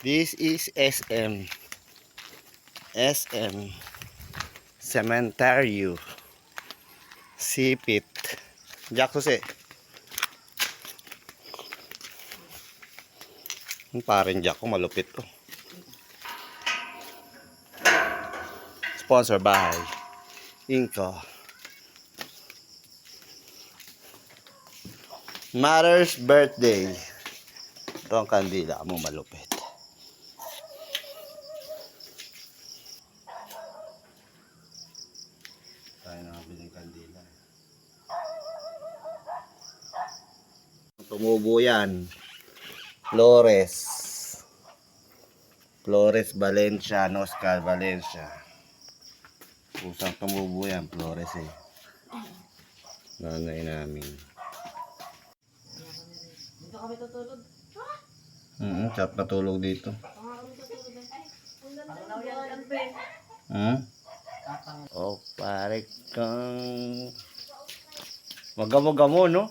This is SM. SM. Cementerio. Sipit. Jack Jose. Yung paring Jack ko, malupit to. Sponsor by Inco. Mother's birthday. Ito ang kandila mo malupit. Nakabili ng kandila. Tumubo yan. Flores. Flores Valencia, Noscal Valencia. Pusang tumubo yan, Flores eh. Nanay namin. Dito kami tutulog. Mm chat patulog dito. Baka kami tutulog. Ay, ang ganda ng buwan. Be. Hmm? Oh, pare kang... Magamo-gamo, no?